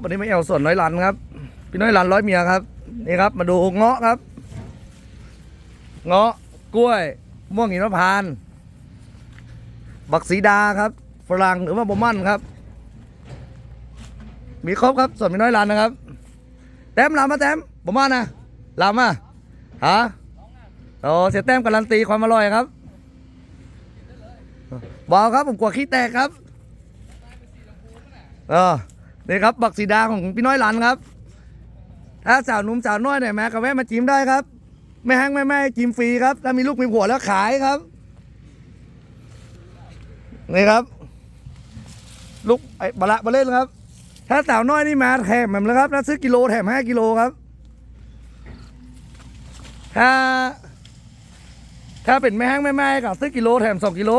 วันนี้มาเอวส่วนน้อยลันครับ พี่น้อยลันร้อยเมียครับ นี่ครับ มาดูเงาะครับ เงาะกล้วย ม่วงหินมะพานต์บักสีดาครับ ฝรั่งหรือว่าบมันครับ มีครบครับ ส่วนพี่น้อยลันนะครับ แต้มลำมาแต้มบมันนะลำอะฮะโอ้เสียแต้มการันตีความอร่อยครับบอกครับผมกลัวขี้แตกครับ เออ นี่ครับบักสีดาของพี่น้อยหลันครับ ถ้าสาวหนุ่มสาวน้อยเนี่ยแม่ก็แวะมาจิ้มได้ครับไม่แห้งไม่แม่จิ้มฟรีครับ ถ้ามีลูกมีผัวแล้วขายครับนี่ครับ ลูกไอ้บละบะเล่นครับ ถ้าสาวน้อยนี่มาแถมแบบเลยครับถ้าซื้อกิโลแถมห้ากิโลครับ ถ้า ถ้าเป็นแม่แห้งแม่แม่ก็ซื้อกิโลแถมสองกิโล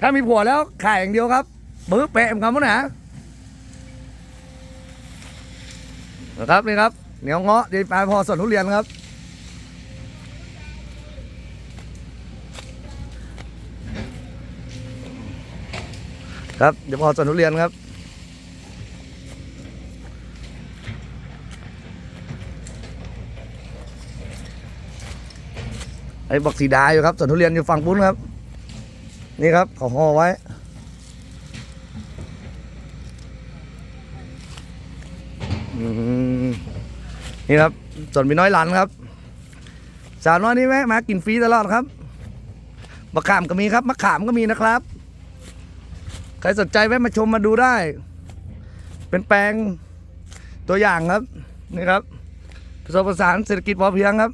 ถ้ามีผัวแล้วขายอย่างเดียวครับบื้อแปะมคำว่าหนา นะครับนี่ครับเหนียวเงาะดีปลาพอสวนทุเรียนครับ ครับเดี๋ยวพอสวนทุเรียนครับไอ้บอกสีดาอยู่ครับสวนทุเรียนอยู่ฝั่งปุ้นครับ นี่ครับเขาห่อไว้ อืม นี่ครับส่วนมีน้อยหลันครับ สาวน้อยนี่แวะมากินฟรีตลอดครับมะขามก็มีครับมะขามก็มีนะครับ ใครสนใจแวะมาชมมาดูได้ เป็นแปลงตัวอย่างครับนี่ครับผสมผสานเศรษฐกิจพอเพียงครับ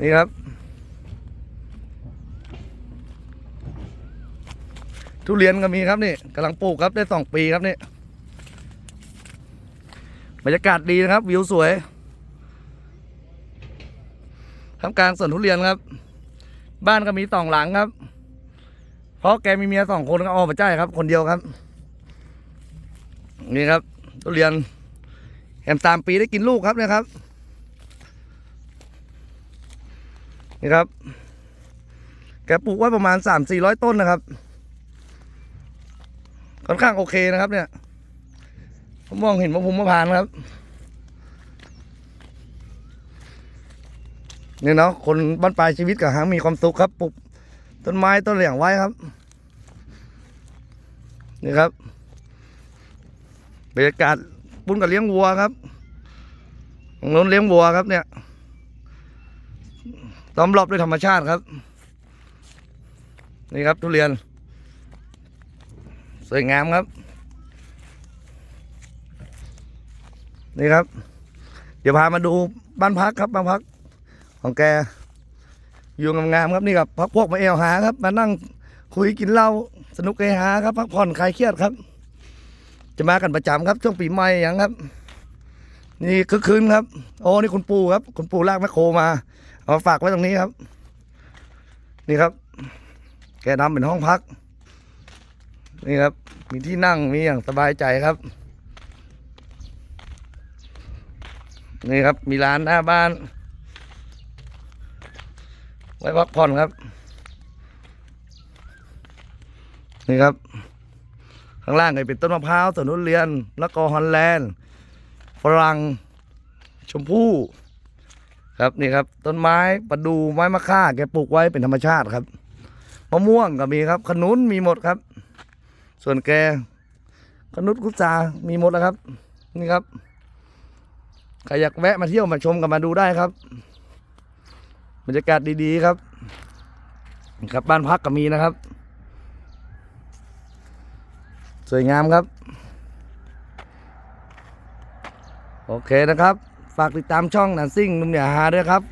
นี่ครับ ทุเรียนก็มีครับนี่กำลังปลูกครับได้สองปีครับนี่ บรรยากาศดีนะครับ วิวสวยทำกลางสวนทุเรียนครับ บ้านก็มีสองหลังครับ เพราะแกมีเมียสองคนก็ออกมาจ่ายครับ คนเดียวครับ นี่ครับ ทุเรียนแหมตามปีได้กินลูกครับเนี่ยครับ นี่ครับ แกปลูกไว้ประมาณสามสี่ร้อยต้นนะครับ ค่อนข้างโอเคนะครับเนี่ย ผมมองเห็นว่าผมมาผ่านครับนี่เนาะคนบ้านปลายชีวิตกับหางมีความสุขครับปลูกต้นไม้ต้นเหลี่ยงไว้ครับ นี่ครับบรรยากาศปุ้นกับเลี้ยงวัวครับตรงโน้นเลี้ยงวัวครับเนี่ยล้อมรอบด้วยธรรมชาติครับ นี่ครับทุเรียน สวยงามครับ นี่ครับ เดี๋ยวพามาดูบ้านพักครับบ้านพัก ของแก อยู่งามๆครับนี่ครับพักพวกมาเอวหาครับ มานั่งคุยกินเหล้าสนุกเฮฮาครับพักผ่อนคลายเครียดครับ จะมากันประจำครับ ช่วงปีใหม่อย่างครับ นี่คึกคืนครับ โอ้นี่คุณปู่ครับ คุณปู่ลากแมคโครมา เอามาฝากไว้ตรงนี้ครับ นี่ครับ แกทำเป็นห้องพัก นี่ครับ มีที่นั่งมีอย่างสบายใจครับ นี่ครับ มีร้านหน้าบ้าน ไว้พักผ่อนครับ นี่ครับ ข้างล่างก็เป็นต้นมะพร้าวสวนทุเรียนแล้วก็ฮอลแลนด์ฝรั่งชมพู่ครับนี่ครับ ต้นไม้ประดูไม้มะค่า แกปลูกไว้เป็นธรรมชาติครับมะม่วงก็มีครับ ขนุนมีหมดครับ ส่วนแกขนุนกุจามีหมดแล้วครับ นี่ครับ ใครอยากแวะมาเที่ยวมาชมกันมาดูได้ครับ บรรยากาศดีๆครับครับบ้านพักก็มีนะครับ สวยงามครับ โอเคนะครับ ฝากติดตามช่องนันซิ่งนุ่มเหนียฮาด้วยครับ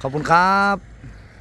ขอบคุณครับ